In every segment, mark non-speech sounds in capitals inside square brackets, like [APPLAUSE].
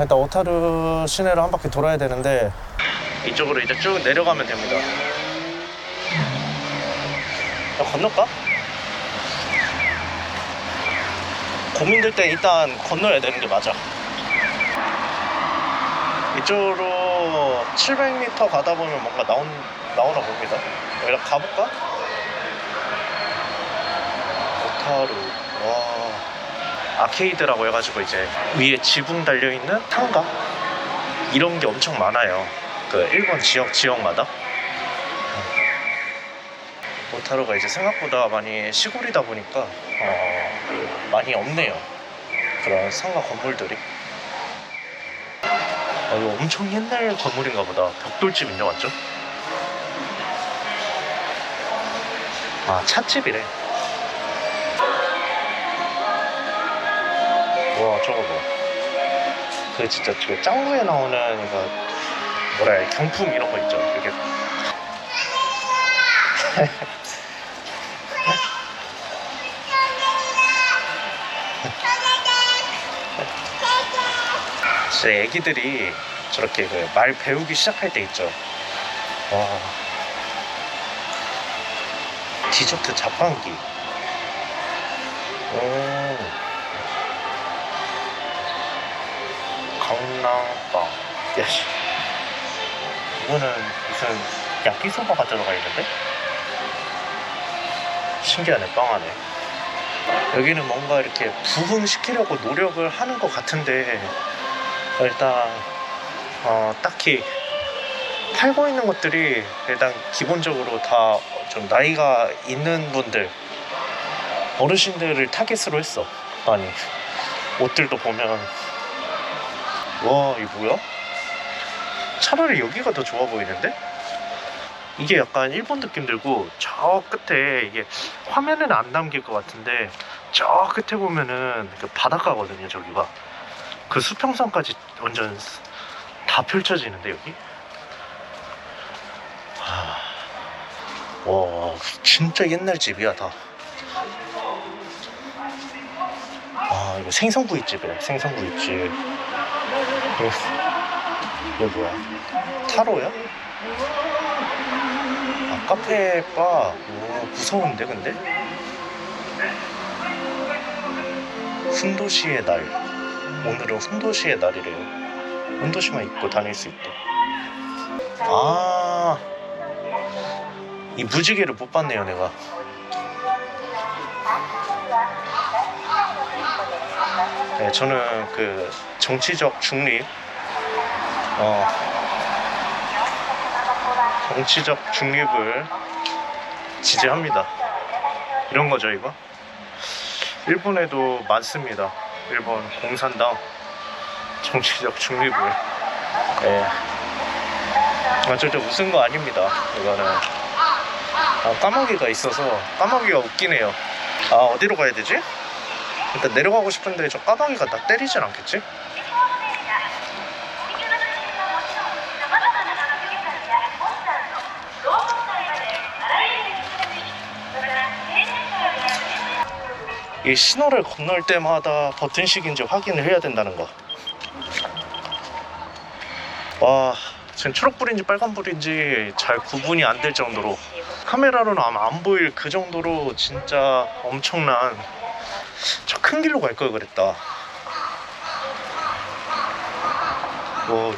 일단 오타루 시내를 한 바퀴 돌아야 되는데 이쪽으로 이제 쭉 내려가면 됩니다. 야, 건널까? 고민될 때 일단 건너야 되는 게 맞아. 이쪽으로 700m 가다 보면 뭔가 나온, 나오나 봅니다. 여기다 가볼까? 오타루. 와. 아케이드라고 해가지고 이제 위에 지붕 달려있는 상가? 이런 게 엄청 많아요. 그 일본 지역 지역마다. 오타루가 이제 생각보다 많이 시골이다 보니까 어, 많이 없네요. 그런 상가 건물들이. 아, 이거 엄청 옛날 건물인가 보다. 벽돌집인데 맞죠? 아 찻집이래. 와 저거 봐. 그 진짜 그 짱구에 나오는 이거 뭐라 해 경품 이런 거 있죠. 이렇게 [LAUGHS] 진짜 애기들이 저렇게 그 말 배우기 시작할 때 있죠. 와. 디저트 자판기. 오. 강낭빵. 야씨. 이거는 무슨 야끼소바가 들어가 있는데? 신기하네, 빵 안에. 여기는 뭔가 이렇게 부흥시키려고 노력을 하는 것 같은데, 일단, 어, 딱히 팔고 있는 것들이 일단 기본적으로 다 좀 나이가 있는 분들, 어르신들을 타겟으로 했어. 아니, 옷들도 보면, 와, 이거 뭐야? 차라리 여기가 더 좋아 보이는데? 이게 약간 일본 느낌 들고 저 끝에 이게 화면에는 안 담길 것 같은데 저 끝에 보면은 그 바닷가거든요 저기가. 그 수평선까지 완전 다 펼쳐지는데 여기? 하... 와 진짜 옛날 집이야 다. 아, 이거 생선구이집이래 생선구이집 이거, 이거 뭐야? 타로야? 아 카페 바 오, 무서운데 근데? 훈도시의 날. 오늘은 훈도시의 날이래요. 훈도시만 입고 다닐 수 있대. 아이 무지개를 못 봤네요 내가 네, 저는 그 정치적 중립 어, 정치적 중립을 지지합니다. 이런 거죠, 이거? 일본에도 많습니다. 일본 공산당 정치적 중립을. 예. 아, 절대 웃은 거 아닙니다. 이거는. 아, 까마귀가 있어서 까마귀가 웃기네요. 아, 어디로 가야 되지? 일단 내려가고 싶은데 저 까마귀가 나 때리진 않겠지? 이 신호를 건널 때마다 버튼식인지 확인을 해야 된다는 거. 와, 지금 초록불인지 빨간불인지 잘 구분이 안 될 정도로 카메라로는 아마 안 보일 그 정도로 진짜 엄청난 저 큰 길로 갈 걸 그랬다. 와,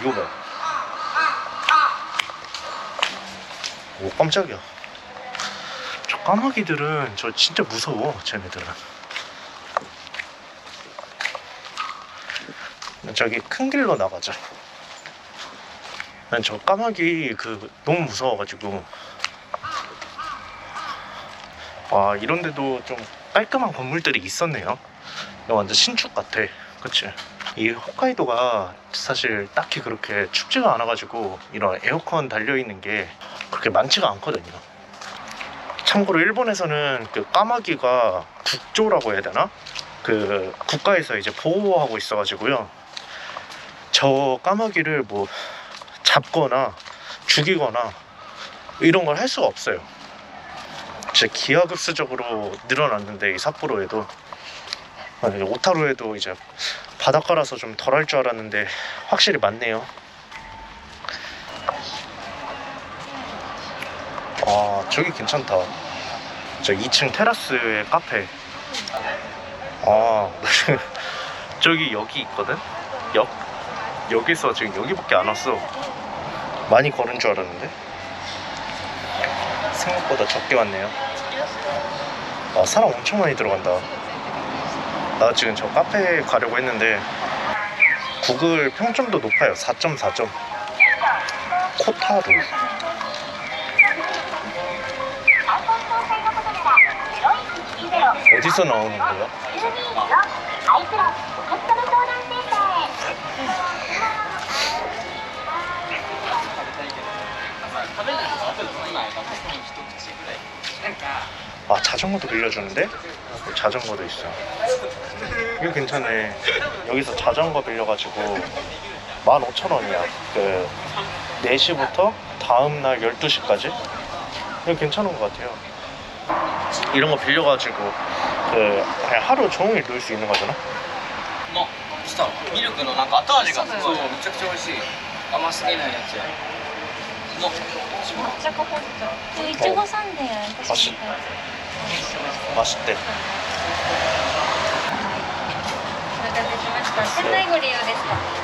이거 봐. 오, 깜짝이야. 저 까마귀들은 저 진짜 무서워, 쟤네들은. 저기 큰 길로 나가자. 난 저 까마귀 그 너무 무서워가지고. 와 이런데도 좀 깔끔한 건물들이 있었네요. 완전 신축 같아. 그치? 이 홋카이도가 사실 딱히 그렇게 춥지가 않아 가지고 이런 에어컨 달려 있는 게 그렇게 많지가 않거든요. 참고로 일본에서는 그 까마귀가 국조라고 해야 되나? 그 국가에서 이제 보호하고 있어 가지고요. 저 까마귀를 뭐 잡거나 죽이거나 이런 걸 할 수가 없어요. 진짜 기하급수적으로 늘어났는데 이 삿포로에도 아니, 오타루에도 이제 바닷가라서 좀 덜 할 줄 알았는데 확실히 많네요. 아 저기 괜찮다. 저 2층 테라스의 카페. 아 [LAUGHS] 저기 여기 있거든. 역 여기서 지금 여기밖에 안 왔어. 많이 걸은 줄 알았는데 생각보다 적게 왔네요. 아 사람 엄청 많이 들어간다. 나 지금 저 카페에 가려고 했는데 구글 평점도 높아요. 4.4점. 코타루. 어디서 나오는 거야? 아 자전거도 빌려주는데? 자전거도 있어. 이거 괜찮네. 여기서 자전거 빌려가지고 15,000원이야. 그 4시부터 다음날 12시까지? 이거 괜찮은 것 같아요. 이런 거 빌려가지고 그 그냥 하루 종일 놀 수 있는 거잖아. もうしたミルクのなんか後味がそうめちゃくちゃ美味しい甘すぎないやつやもう抹茶ココットいちごサンデーあし맛있대. お待たせ 走って。る店内ご利用です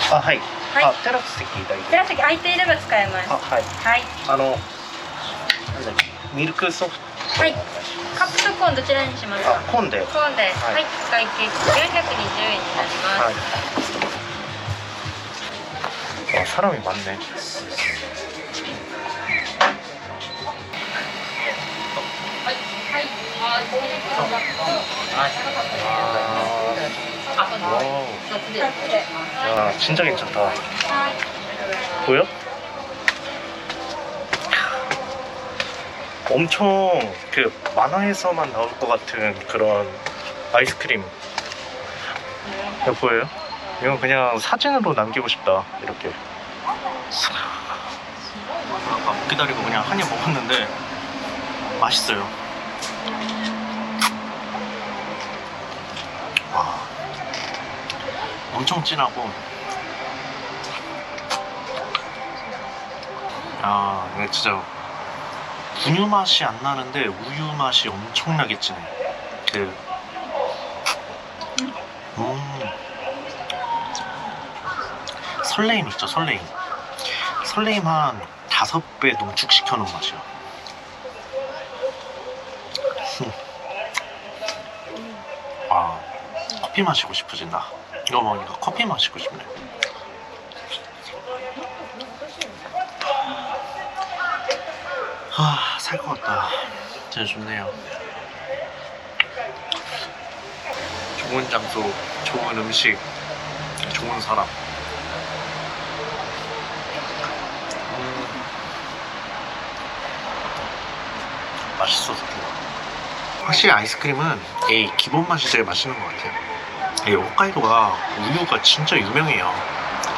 か？あはい、はい、あテラス席いた大丈夫テラス席空いていれば使えます。あはい、はい、あのミルクソフト。はい。カップとコーンどちらにしますか？コーンでコーンではい、はい、会計420円になります、はい、サラミ万年 와우. 야, 진짜 괜찮다. 보여? 엄청 그 만화에서만 나올 것 같은 그런 아이스크림. 이거 보여요? 이건 그냥 사진으로 남기고 싶다. 이렇게. 아까 못 기다리고 그냥 한 입 먹었는데 맛있어요. 엄청 진하고. 아, 이거 진짜 분유 맛이 안 나는데 우유 맛이 엄청나게 진해. 그, 음, 설레임 있죠, 설레임. 설레임 한 다섯 배 농축시켜 놓은 맛이야. 흠. 아, 커피 마시고 싶어진다. 이거 먹으니까 커피 마시고 싶네. 아, 살 것 같다. 진짜 좋네요. 좋은 장소, 좋은 음식, 좋은 사람. 음, 맛있어서 좋아. 확실히 아이스크림은 이 기본 맛이 제일 맛있는 것 같아요. 이 홋카이도가 우유가 진짜 유명해요.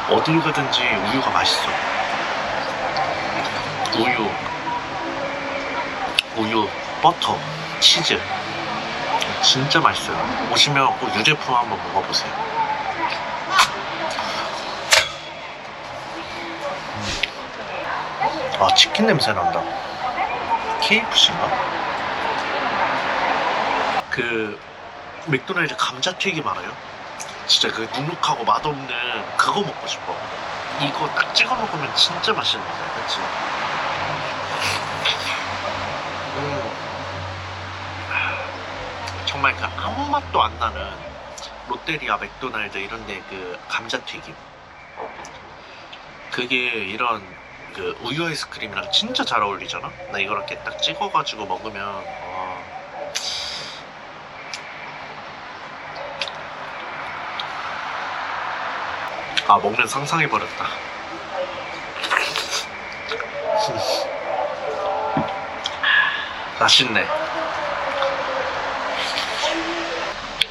어딜 가든지 우유가 맛있어. 우유, 우유, 버터, 치즈. 진짜 맛있어요. 오시면 꼭 유제품 한번 먹어보세요. 음. 아, 치킨 냄새 난다. KFC인가? 그, 맥도날드 감자튀김 알아요? 진짜 그 눅눅하고 맛없는 그거 먹고 싶어. 이거 딱 찍어 먹으면 진짜 맛있는데, 그치? 음. 정말 그 아무 맛도 안 나는 롯데리아, 맥도날드 이런 데 그 감자튀김. 그게 이런 그 우유 아이스크림이랑 진짜 잘 어울리잖아. 나 이거 이렇게 딱 찍어가지고 먹으면 와. 아 먹는 상상해 버렸다. 맛있네.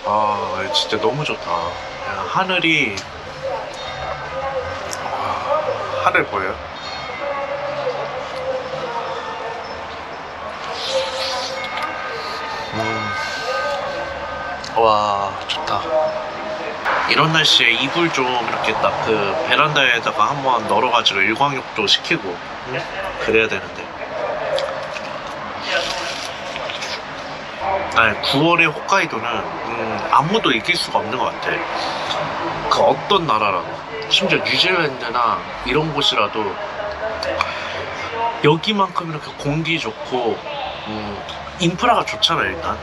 아 진짜 너무 좋다. 야, 하늘이 와, 하늘 보여요? 음. 와 좋다. 이런 날씨에 이불 좀 이렇게 딱 그 베란다에다가 한번 널어가지고 일광욕도 시키고 응? 그래야 되는데. 아니 9월의 홋카이도는 음, 아무도 이길 수가 없는 것 같아. 그 어떤 나라라도. 심지어 뉴질랜드나 이런 곳이라도 여기만큼 이렇게 공기 좋고 음, 인프라가 좋잖아 일단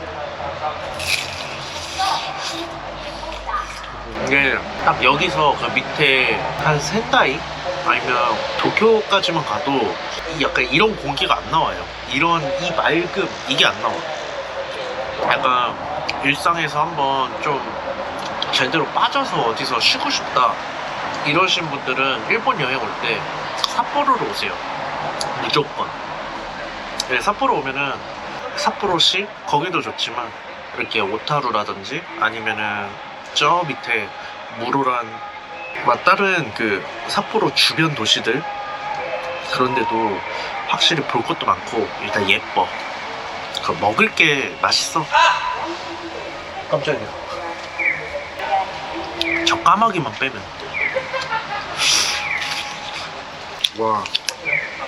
이게 딱 여기서 그 밑에 한 센다이 아니면 도쿄까지만 가도 이 약간 이런 공기가 안 나와요. 이런 이 맑음 이게 안 나와. 약간 일상에서 한번 좀 제대로 빠져서 어디서 쉬고 싶다 이러신 분들은 일본 여행 올 때 삿포로로 오세요. 무조건. 네, 삿포로 오면은 삿포로시? 거기도 좋지만 이렇게 오타루라든지 아니면은 저 밑에 무로란. 막 다른 그 삿포로 주변 도시들? 그런데도 확실히 볼 것도 많고 일단 예뻐. 그 먹을 게 맛있어. 깜짝이야. 저 까마귀만 빼면. 와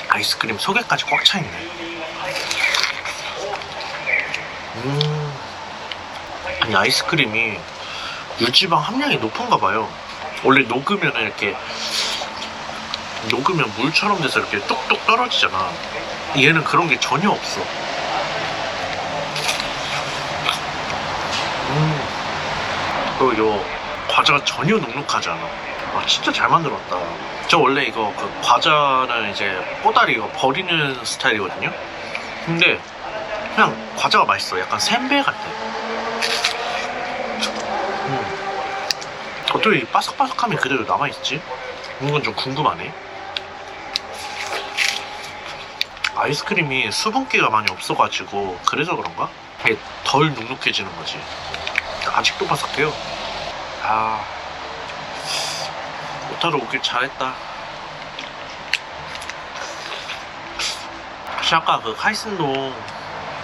아이스크림 속에까지 꽉 차있네. 음. 아니 아이스크림이 유지방 함량이 높은가 봐요. 원래 녹으면 이렇게 녹으면 물처럼 돼서 이렇게 뚝뚝 떨어지잖아. 얘는 그런 게 전혀 없어. 음. 그리고 요 과자가 전혀 눅눅하지 않아. 아 진짜 잘 만들었다. 저 원래 이거 그 과자는 이제 꼬다리 이거 버리는 스타일이거든요. 근데 그냥 과자가 맛있어. 약간 샌베 같아 어떻게 이 바삭바삭함이 그대로 남아있지? 이건 좀 궁금하네. 아이스크림이 수분기가 많이 없어가지고 그래서 그런가? 덜 눅눅해지는 거지. 아직도 바삭해요. 아 오타로 오길 잘했다. 사실 아까 그 카이슨동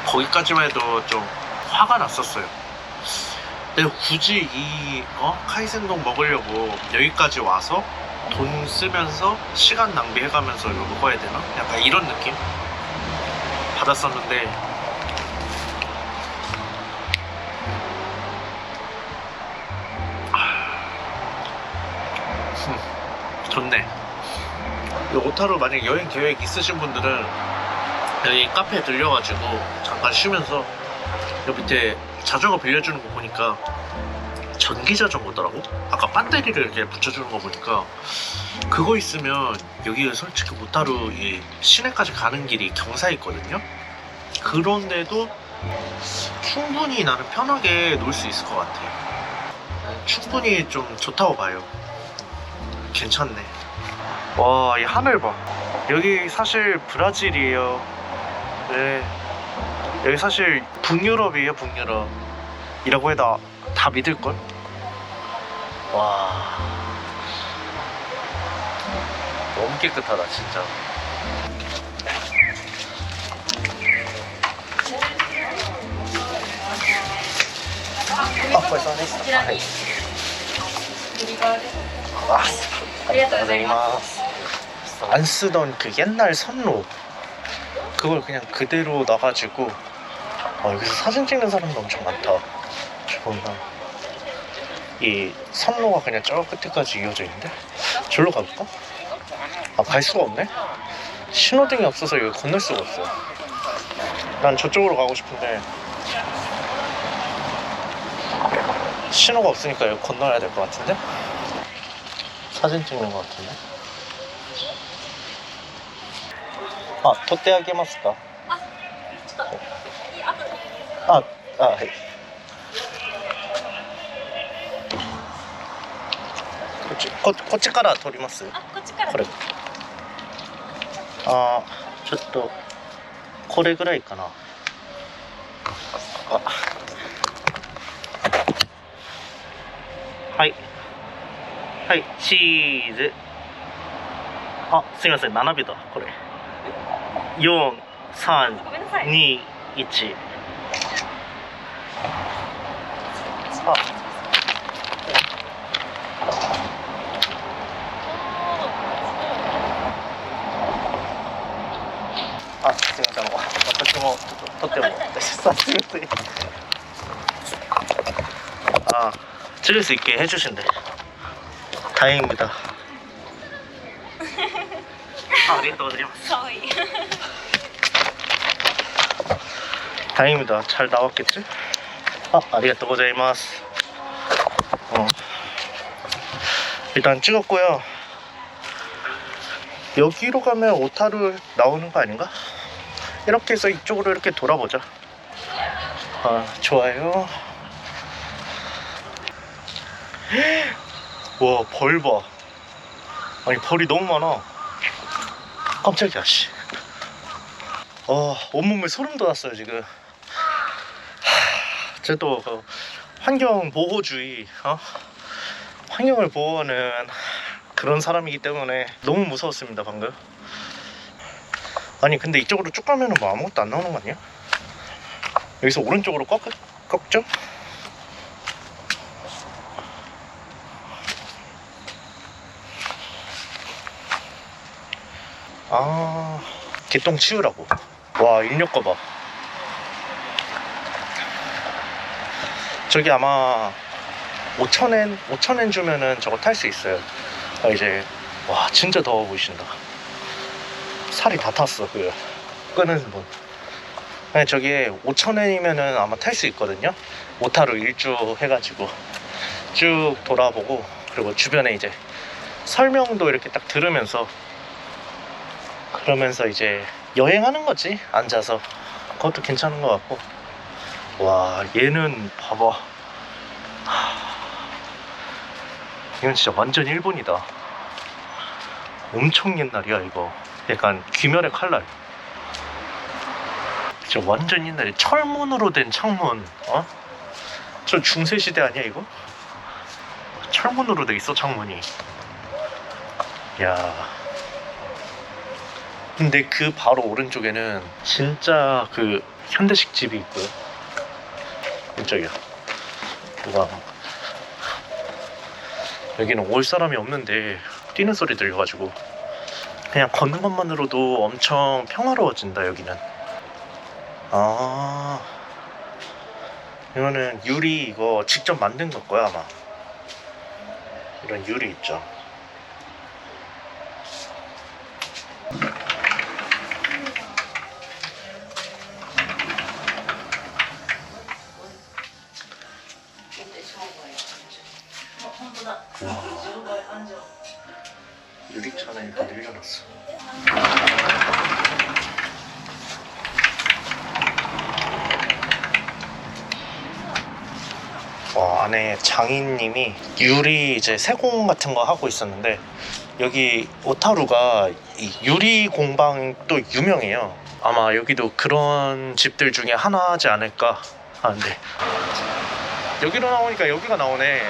거기까지만 해도 좀 화가 났었어요 내가 굳이 이 어? 카이센동 먹으려고 여기까지 와서 돈 쓰면서 시간 낭비해가면서 이거 먹어야 되나? 약간 이런 느낌 받았었는데 아, 좋네 이 오타로 만약 여행 계획 있으신 분들은 여기 카페에 들려가지고 잠깐 쉬면서 여기 밑에 자전거 빌려주는 거 보니까 전기 자전거더라고? 아까 배터리를 이렇게 붙여주는 거 보니까 그거 있으면 여기가 솔직히 이 시내까지 가는 길이 경사에 있거든요? 그런데도 충분히 나는 편하게 놀 수 있을 것 같아. 충분히 좀 좋다고 봐요. 괜찮네. 와 이 하늘 봐. 여기 사실 브라질이에요. 네. 여기 사실 북유럽이에요 북유럽 이라고 해도 다 믿을걸? 와. 너무 깨끗하다 진짜. 아 벌써 안 했어. 아, 네. 아, 아, 안 쓰던 그 옛날 선로. 그걸 그냥 그대로 놔가지고 어, 여기서 사진 찍는 사람도 엄청 많다. 뭔가 이 선로가 그냥 저 끝에까지 이어져 있는데 절로 가볼까? 아 갈 수가 없네? 신호등이 없어서 여기 건널 수가 없어 난 저쪽으로 가고 싶은데 신호가 없으니까 여기 건너야 될 것 같은데? 사진 찍는 것 같은데? 아, 토떼하게 해봤을까? 아, 아, 아, ち、ここっちから撮ります？あこっちからこれ。あー、ちょっと、これぐらいかな。あはい。はい、チーズ。あ、すみません、7秒だ、これ。4、3、ごめんなさい2、1。 실릴 수 있게 해주신대. 다행입니다. [LAUGHS] 아, 우리가 도와드려. [LAUGHS] 다행입니다. 잘 나왔겠지? 아, 아리가또 고자이마스. 어. 일단 찍었고요. 여기로 가면 오타루 나오는 거 아닌가? 이렇게 해서 이쪽으로 이렇게 돌아보자. 아, 좋아요. 와, 벌 봐. 아니, 벌이 너무 많아. 깜짝이야, 씨. 어, 온몸에 소름 돋았어요, 지금. 제또 그 환경 보호주의, 어? 환경을 보호하는 그런 사람이기 때문에 너무 무서웠습니다, 방금. 아니, 근데 이쪽으로 쭉 가면은 뭐 아무것도 안 나오는 거 아니야? 여기서 오른쪽으로 꺾, 꺾죠? 아, 개똥 치우라고. 와, 인력 거 봐. 저기 아마 5천엔 5천엔 주면은 저거 탈 수 있어요. 아, 이제 와 진짜 더워 보이신다. 살이 다 탔어 그 끄는 분. 아니 저기에 5천엔이면은 아마 탈 수 있거든요. 오타로 일주 해가지고 쭉 돌아보고 그리고 주변에 이제 설명도 이렇게 딱 들으면서 그러면서 이제 여행하는 거지 앉아서. 그것도 괜찮은 것 같고. 와 얘는 봐봐. 하, 이건 진짜 완전 일본이다. 엄청 옛날이야 이거. 약간 귀멸의 칼날. 진짜 완전 옛날에 철문으로 된 창문 어? 저 중세시대 아니야 이거? 철문으로 돼 있어 창문이. 야 근데 그 바로 오른쪽에는 진짜 그 현대식 집이 있고요. 깜짝이야 누가 여기는 올 사람이 없는데 뛰는 소리 들려가지고 그냥 걷는 것만으로도 엄청 평화로워진다 여기는. 아 이거는 유리 이거 직접 만든 걸 거야 아마. 이런 유리 있죠 유리창에 이렇게 늘려놨어 어, 안에 장인님이 유리 이제 세공 같은 거 하고 있었는데 여기 오타루가 이 유리 공방 또 유명해요. 아마 여기도 그런 집들 중에 하나지 않을까 하는데 여기로 나오니까 여기가 나오네.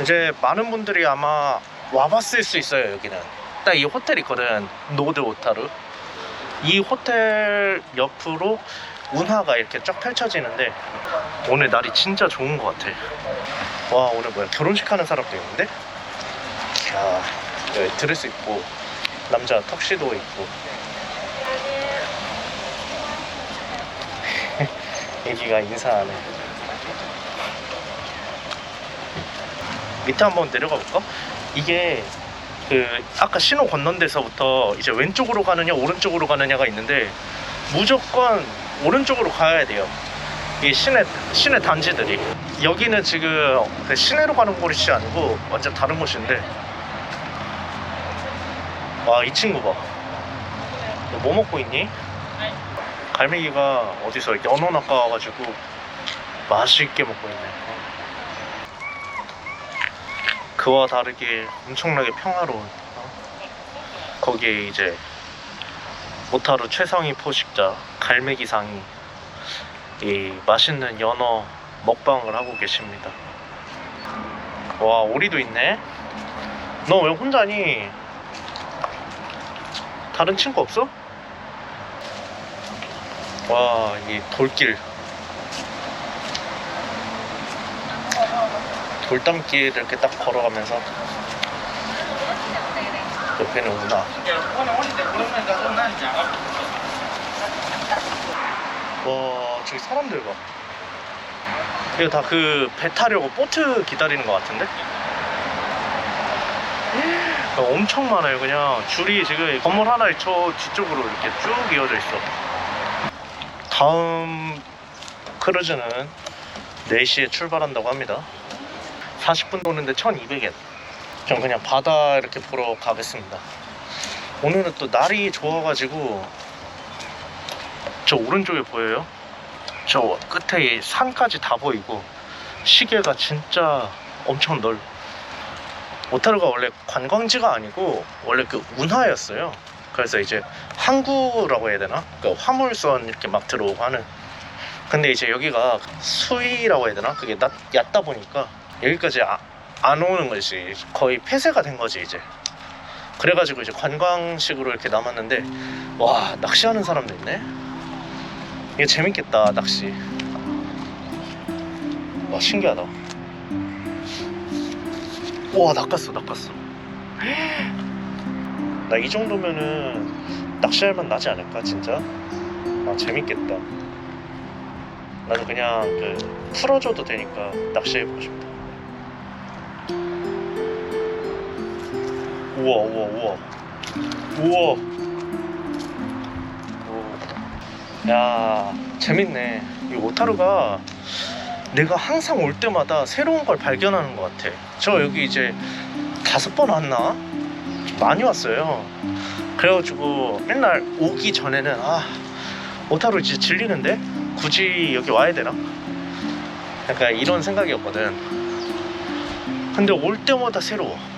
이제 많은 분들이 아마 와봤을 수 있어요 여기는. 딱 이 호텔 있거든 노드 오타루. 이 호텔 옆으로 운하가 이렇게 쫙 펼쳐지는데 오늘 날이 진짜 좋은 것 같아. 와 오늘 뭐야 결혼식 하는 사람도 있는데? 야 여기 드레스 입고 남자 턱시도 입고 [LAUGHS] 애기가 인사하네. 밑에 한번 내려가 볼까? 이게 그 아까 신호 건넌 데서부터 이제 왼쪽으로 가느냐 오른쪽으로 가느냐가 있는데 무조건 오른쪽으로 가야 돼요. 이 시내 시내 단지들이 여기는 지금 그 시내로 가는 곳이 아니고 완전 다른 곳인데 와 이 친구 봐. 너뭐 먹고 있니? 갈매기가 어디서 연어 낚아와가지고 맛있게 먹고 있네. 그와 다르게 엄청나게 평화로운 어? 거기에 이제 모타루 최상위 포식자 갈매기상이 이 맛있는 연어 먹방을 하고 계십니다. 와 오리도 있네. 너 왜 혼자니? 다른 친구 없어? 와 이 돌길 돌담길 이렇게 딱 걸어가면서 옆에는구나. 와 저기 사람들 봐. 이거 다 그 배 타려고 보트 기다리는 것 같은데? 야, 엄청 많아요. 그냥 줄이 지금 건물 하나에 저 뒤쪽으로 이렇게 쭉 이어져 있어. 다음 크루즈는 4시에 출발한다고 합니다. 40분 도는데 1200엔. 전 그냥 바다 이렇게 보러 가겠습니다. 오늘은 또 날이 좋아가지고 저 오른쪽에 보여요? 저 끝에 이 산까지 다 보이고 시계가 진짜 엄청 넓. 오타루가 원래 관광지가 아니고 원래 그 운하였어요. 그래서 이제 항구라고 해야 되나? 그 화물선 이렇게 막 들어오고 하는. 근데 이제 여기가 수위라고 해야 되나? 그게 낮, 얕다 보니까 여기까지 아, 안 오는 거지. 거의 폐쇄가 된 거지 이제. 그래가지고 이제 관광식으로 이렇게 남았는데 와 낚시하는 사람도 있네. 이게 재밌겠다 낚시. 와 신기하다. 와 낚았어 낚았어. [GASPS] 나 이 정도면은 낚시할 만 나지 않을까 진짜? 아 재밌겠다. 나도 그냥 그 풀어줘도 되니까 낚시해보고 싶다. 우와 우와 우와 우와. 오. 야 재밌네. 이 오타루가 내가 항상 올 때마다 새로운 걸 발견하는 것 같아. 저 여기 이제 다섯 번 왔나? 좀 많이 왔어요. 그래가지고 맨날 오기 전에는 아 오타루 이제 질리는데 굳이 여기 와야 되나? 약간 이런 생각이었거든. 근데 올 때마다 새로워. 어.